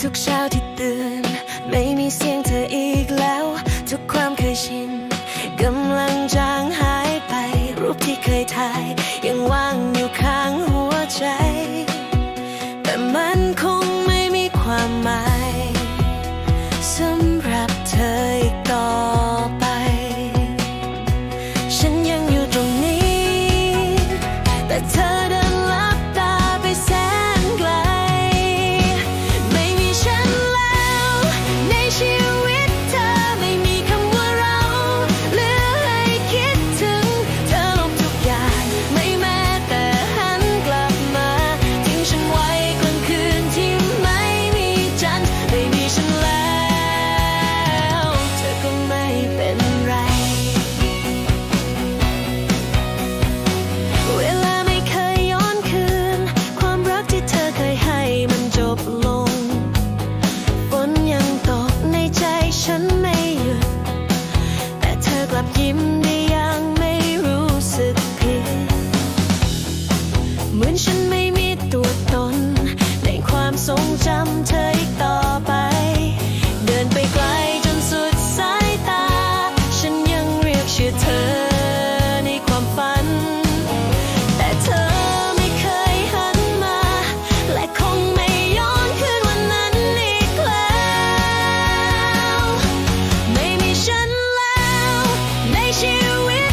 ทุกเช้าที่ตื่น ไม่มีเสียงเธออีกแล้ว ทุกความเคยชินกำลังจางหายไป รูปที่เคยถ่ายยังว่าง ทรงจำเธออีกต่อไป เดินไปไกลจนสุดสายตา ฉันยังเรียกชื่อเธอในความฝัน แต่เธอไม่เคยหันมา และคงไม่ย้อนคืนวันนั้นอีกแล้ว ไม่มีฉันแล้วในชีวิต